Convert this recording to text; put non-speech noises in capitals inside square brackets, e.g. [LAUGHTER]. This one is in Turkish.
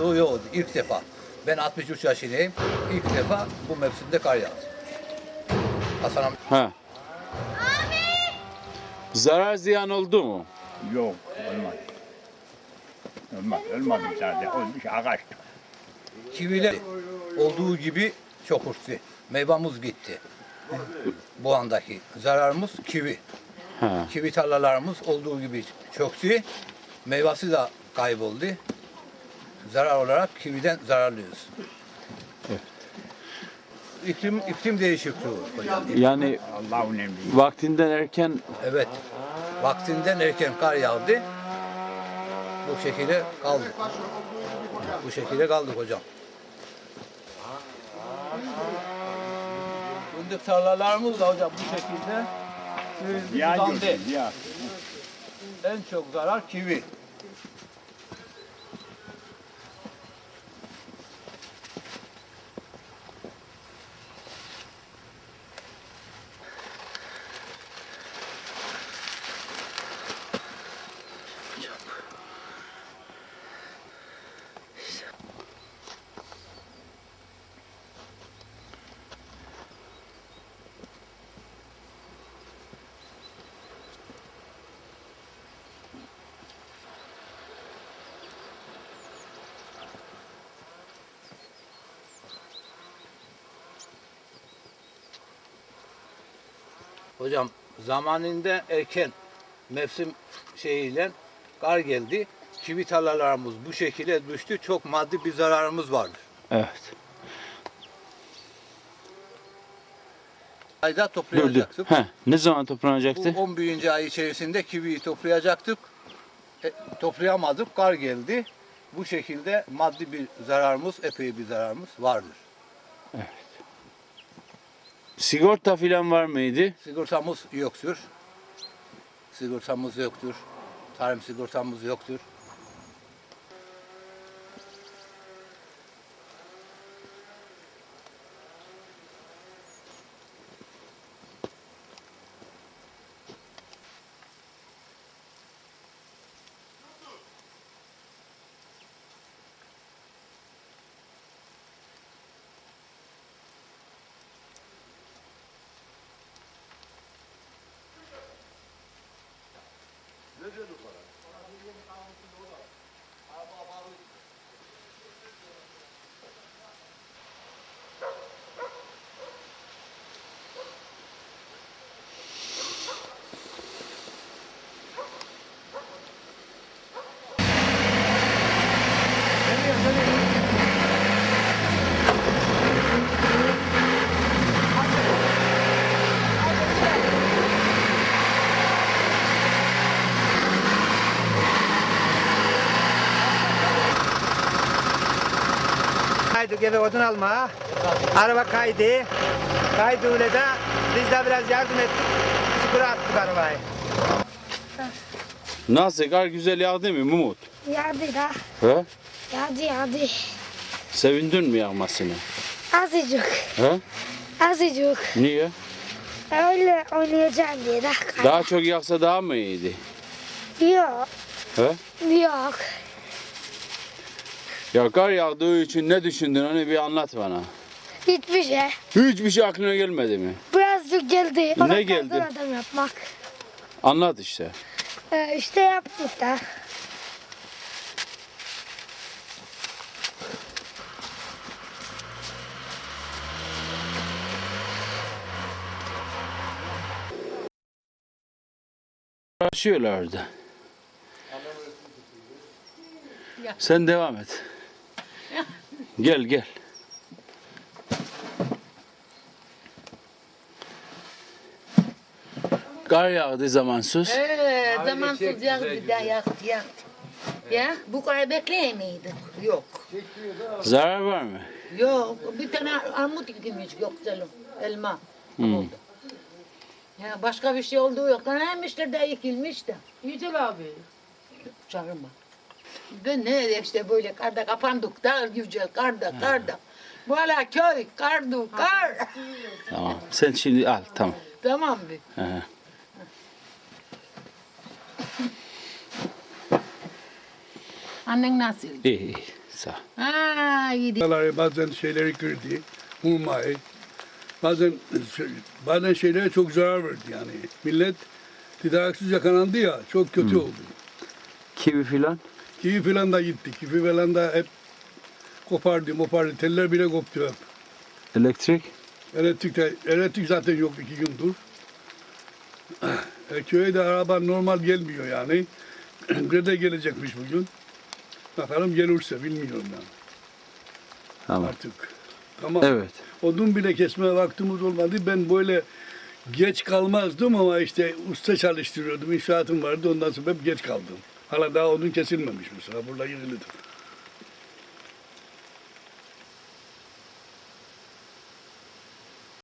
Yok yok ilk defa. Ben 63 yaşındayım. İlk defa bu mevsimde kar yağdı. Hasan amca. Ha. Zarar ziyan oldu mu? Yok olmadı. Olmaz, olmadı zaten. Olmuş ağaç. Kiviler olduğu gibi çok uçtu. Meyvamız gitti. Bu andaki zararımız kivi. Ha. Kivi tarlalarımız olduğu gibi çöktü. Meyvesi de kayboldu. Zarar olarak kividen zararlıyız. İklim, iklim değişikliği hocam. Yani vaktinden erken Evet. Vaktinden erken kar yağdı. Bu şekilde kaldık. Bu şekilde kaldık hocam. Fındık tarlalarımız da hocam bu şekilde suyun Ya uzandı. gördüm, ya. En çok zarar kivi. Hocam zamanında erken mevsim şeyiyle kar geldi. Kivi tarlalarımız bu şekilde düştü. Çok maddi bir zararımız vardır. evet. Ayda toplayacaktık. Ha. Ne zaman Bu toplanacaktı? 11. ay içerisinde kiviyi toplayacaktık. E, toplayamadık, kar geldi. Bu şekilde maddi bir zararımız, epey bir zararımız vardır. Sigorta filan var mıydı? Sigortamız yoktur. Sigortamız yoktur. Tarım sigortamız yoktur. Le genou. Kaydık eve odun alma. Araba kaydı. Kaydı öyle de biz de biraz yardım ettik. Çukura attık arabayı. Nasıl? Kar güzel yağdı mı Mumut? Yağdı da. He? Yağdı yağdı. Sevindin mi yağmasını? Azıcık. He? Azıcık. Niye? Öyle oynayacağım diye de. Daha çok yağsa daha mı iyiydi? Yok. He? Yok. Ya kar yağdığı için ne düşündün onu bir anlat bana. Hiçbir şey. Hiçbir şey aklına gelmedi mi? Birazcık geldi. Ne Ona geldi? kaldır adam yapmak. Anlat işte. Ee, işte yaptık da. Uğraşıyorlar orada. Sen devam et. Gel gel. Kar yağdı zamansız. Ee, zamansız yağdı bir daha yaktı yaktı. Ya bu kadar bekleyemiyorduk. Yok. Zarar var mı? Yok. Bir tane armut dikilmiş Göksel'im. Elma. Hmm. Oldu. Ya başka bir şey olduğu yok. Neymişler de ekilmiş de. Yücel abi, Çağırma. Ben ne işte böyle karda kapandık da yücel karda karda. Bu hala köy kardu kar. [LAUGHS] Tamam. Sen şimdi al tamam. tamam? Hı hı. Annen nasıl? İyi iyi. Sağ ol. Ha iyi. Bazen bazen şeyleri kırdı, hurmayı. Bazen bazen şeylere çok zarar verdi yani. Millet tedaviksiz yakalandı ya, çok kötü oldu. Kivi filan. Kivi falan da gitti, kivi falan da hep kopardı, mopardı. Teller bile koptu hep. Elektrik. Elektrik, de, elektrik zaten yok iki gündür. E, köye de araba normal gelmiyor yani. [CLEARS THROAT] Grede gelecekmiş bugün. Bakalım gelirse bilmiyorum ben Tamam. artık. Tamam. Evet. Odun bile kesmeye vaktimiz olmadı. Ben böyle geç kalmazdım ama işte usta çalıştırıyordum. İnşaatım vardı ondan sonra hep geç kaldım. Hala daha odun kesilmemiş mesela. Burada yığılıdır.